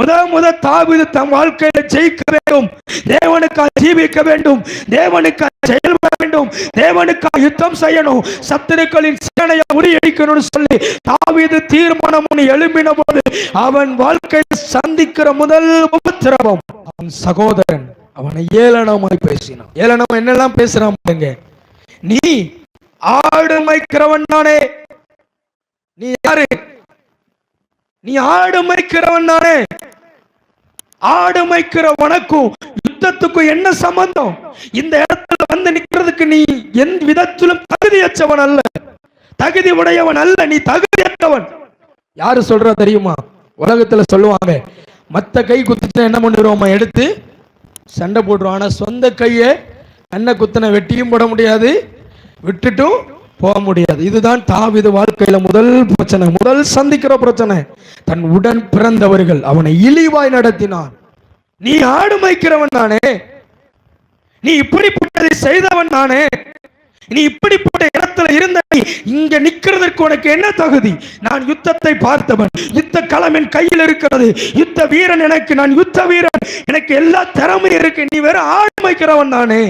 முத முத தாவிது தம் வாழ்க்கையில ஜெயிக்க வேண்டும். தேவனுக்காக ஜீவிக்க வேண்டும். தேவனுக்காக செயல்பட வேண்டும். தேவனுக்காக யுத்தம் செய்யணும். சத்துருக்களின் சேனையை முறியடிக்கணும்னு சொல்லி தாவிது தீர்மானம் பண்ணி எழும்பின போது அவன் வாழ்க்கையில் சந்திக்கிற முதல் உபத்திரவம் அவன் சகோதரன். அவனை ஏளனமாய் பேசினான். ஏளனம் என்னெல்லாம் பேசுறான் பாருங்க. நீ ஆடு மேய்க்கிறவன் தானே. நீ யாரு? நீ ஆடு மைக்கிறவன் தானே. ஆடு மைக்கிற உனக்கும் யுத்தத்துக்கும் என்ன சம்பந்தம்? இந்த இடத்துல வந்து நிக்கிறதுக்கு நீ எந்த விதத்திலும் தகுதியற்றவன் அல்ல. தகுதி உடையவன் அல்ல நீ தகுதியற்றவன். யாரு சொல்றா தெரியுமா? உலகத்துல சொல்லுவாங்க மத்த கை குத்துச்சுன்னா என்ன பண்ணிடுவோமா? எடுத்து சண்டை போடுறோம் ஆனா சொந்த கையை அண்ணன் குத்தனை வெட்டியும் போட முடியாது. விட்டுட்டும் போக முடியாது. இதுதான் தாவிது வாழ்க்கையில முதல் பிரச்சனை முதல் சந்திக்கிற பிரச்சனை. தன் உடன் பிறந்தவர்கள் அவனை இழிவாய் நடத்தினான். நீ ஆடு மைக்கிறவன் தானே நீ இப்படிப்பட்டதை செய்தவன் தானே நீ இப்படிப்பட்ட இடத்துல இருந்த இங்க நிக்கிறதற்கு உனக்கு என்ன தகுதி? நான் யுத்தத்தை பார்த்தவன். யுத்த களம் என் கையில் இருக்கிறது. யுத்த வீரன் எனக்கு நான் யுத்த வீரன். எனக்கு எல்லா திறமையும் இருக்கு. நீ வேற ஆடு மைக்கிறவன் தானே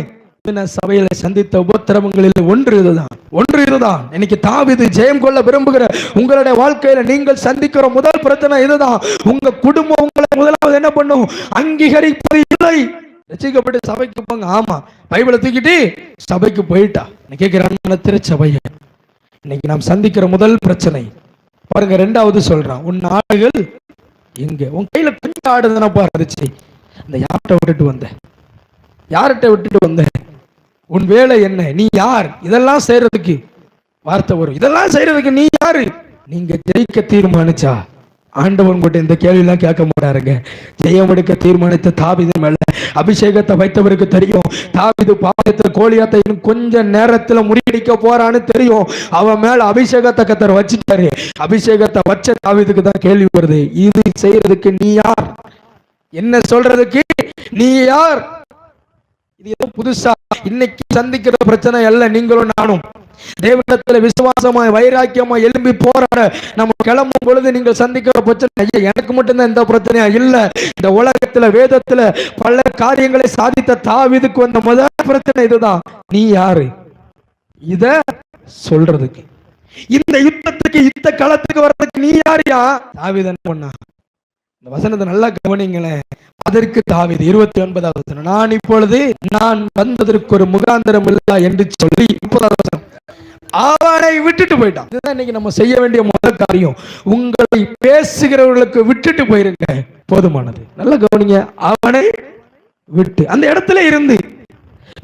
பின்ன சபையில சந்தித்த உபத்திரவங்களில் ஒன்று இதுதான். ஒன்று இதுதான். இன்னைக்கு தாவிது ஜெயம் கொள்ள விரும்புகிற உங்களுடைய வாழ்க்கையில நீங்கள் சந்திக்கிற முதல் பிரச்சனை இதுதான். உங்க குடும்பம் உங்களை முதலாவது என்ன பண்ணும்? அங்கீகரிப்பது இல்லை. ரசிக்கப்பட்டு சபைக்கு போங்க. ஆமா. பைபிளை தூக்கிட்டு சபைக்கு போயிட்டா. நான் கேட்கிறேன் திருச்சபைய இன்னைக்கு நாம் சந்திக்கிற முதல் பிரச்சனை. பாருங்க ரெண்டாவது சொல்றான் உன் ஆடுகள் எங்க உன் கையில கொஞ்சம் ஆடு தானப்பா அந்த யார்கிட்ட விட்டுட்டு வந்த? யார்கிட்ட விட்டுட்டு வந்தேன் உன் வேலை என்ன? நீ யார்? இதெல்லாம் செய்யறதுக்கு வார்த்தை வரும். இதெல்லாம் செய்யறதுக்கு நீ யாரு? நீங்க ஜெயிக்க தீர்மானிச்சா? ஆண்டவன் கூட இந்த கேள்வியெல்லாம் கேட்க மாட்டாருங்க. ஜெயம் எடுக்க தீர்மானித்த தாவிது மேல அபிஷேகத்தை வைத்தவருக்கு தெரியும். தாவிது பாவத்துல கோலியாத்தை இன்னும் கொஞ்ச நேரத்துல முறியடிக்க போறான்னு தெரியும். அவன் மேல அபிஷேகத்தை கத்தர் வச்சுட்டாரு. அபிஷேகத்தை வச்ச தாவிதுக்கு தான் கேள்வி வருது. இது செய்யறதுக்கு நீ யார்? என்ன சொல்றதுக்கு? நீ யார்? இது ஏதோ புதுசா? இன்னைக்கு சந்திக்கிற பிரச்சனை அல்ல நீங்களும் நானும். தேவனத்துல விசுவாசமாய் வைராக்கியமா எழும்பி போராட நம்ம கிளம்பும் பொழுது நீங்கள் சந்திக்கிற பிரச்சனை ஐயா எனக்கு மட்டும்தான் இந்த பிரச்சனையா? இல்ல இந்த உலகத்துல வேதத்துல பல காரியங்களை சாதித்த தாவிதுக்கு வந்த முதல் பிரச்சனை இதுதான். நீ யாரு? இத சொல்றதுக்கு. இந்த யுத்தத்துக்கு யுத்த களத்துக்கு வர்றதுக்கு நீ யாரியா? தாவித என்ன பண்ணா? இந்த வசனத்தை நல்லா கவனிங்களேன். அதற்கு தாவீது இருபத்தி ஒன்பதாவது நான் இப்பொழுது நான் வந்ததற்கு ஒரு முகாந்திரம் இல்லா என்று சொல்லி முப்பதாவது அவனை விட்டுட்டு போயிட்டான். இதுதான் இன்னைக்கு நம்ம செய்ய வேண்டிய முதல் காரியம். உங்களை பேசுகிறவர்களுக்கு விட்டுட்டு போயிருங்க. போதுமானது. நல்ல கவனிங்க. அவனை விட்டு. அந்த இடத்துல இருந்து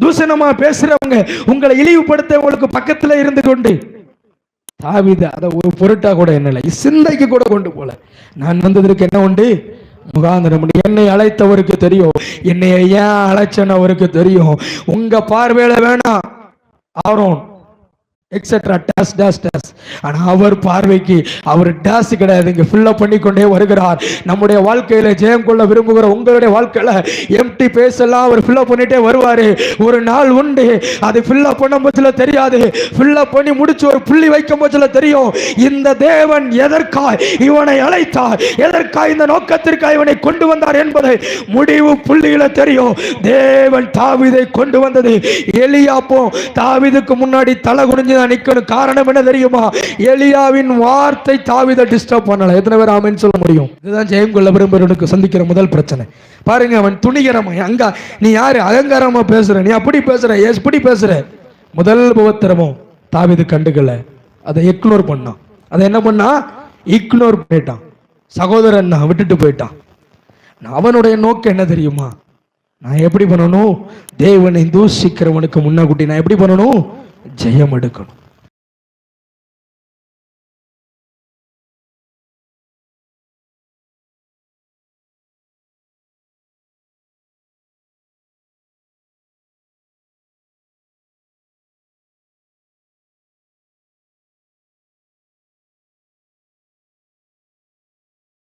தூசணமா பேசுறவங்க உங்களை இழிவுபடுத்த உங்களுக்கு பக்கத்துல இருந்து கொண்டு தாவித அதை ஒரு பொருட்டா கூட என்னல சிந்தைக்கு கூட கொண்டு போல. நான் வந்ததற்கு என்ன உண்டு? முகாந்திரம் என்னை அழைத்தவருக்கு தெரியும். என்னை ஏன் அழைச்சன்னு அவருக்கு தெரியும். உங்க பார்வையில வேணாம். Aaron etcetera days days days ஆனா அவர் பார்வைக்கு அவர் டேஸ் கிடையாது. இங்க ஃபில்லப் பண்ணி கொண்டே வருகிறார். நம்முடைய வாழ்க்கையில ஜெயம் கொள்ள விரும்புகிற உங்களுடைய வாழ்க்கையில எம்டி பேஸ் எல்லாம் அவர் ஃபில்லப் பண்ணிட்டே வருவாரு. ஒரு நாள் உண்டு. அது ஃபில்லப் பண்ணும் பட்சத்துல தெரியாது. ஃபில்லப் பண்ணி முடிச்சு ஒரு புள்ளி வைக்கும் பட்சத்துல தெரியும். இந்த தேவன் எதற்காய் இவனை அழைத்தார்? எதற்காய் இந்த நோக்கத்திற்காக இவனை கொண்டு வந்தார் என்பதை முடிவு புள்ளியில தெரியும். தேவன் தாவிதை கொண்டு வந்தது. எலியாப்போ தாவிதுக்கு முன்னாடி தலை குனிஞ்சு தான் நிற்கணும் காரணம் என்ன தெரியுமா? எலியாவின் வார்த்தை தாவித டிஸ்டர்ப் பண்ணல. எத்தனை பேர் ஆமென்னு சொல்ல முடியும்? இதுதான் ஜெயம் கொள்ள விரும்புறவனுக்கு சந்திக்கிற முதல் பிரச்சனை. பாருங்க அவன் துணிகரமா அங்க நீ யாரு? அகங்காரமா பேசுற. நீ அப்படி பேசுற. எப்படி பேசுற. முதல் உபத்திரமும் தாவித கண்டுகள அதை இக்னோர் பண்ணான் அதை என்ன பண்ணா? இக்னோர் பண்ணிட்டான். சகோதரன் நான் விட்டுட்டு போயிட்டான். அவனுடைய நோக்கம் என்ன தெரியுமா? நான் எப்படி பண்ணணும்? தேவனை தூஷிக்கிறவனுக்கு முன்னகுட்டி நான் எப்படி பண்ணணும்? ஜெயம் எடுக்கணும்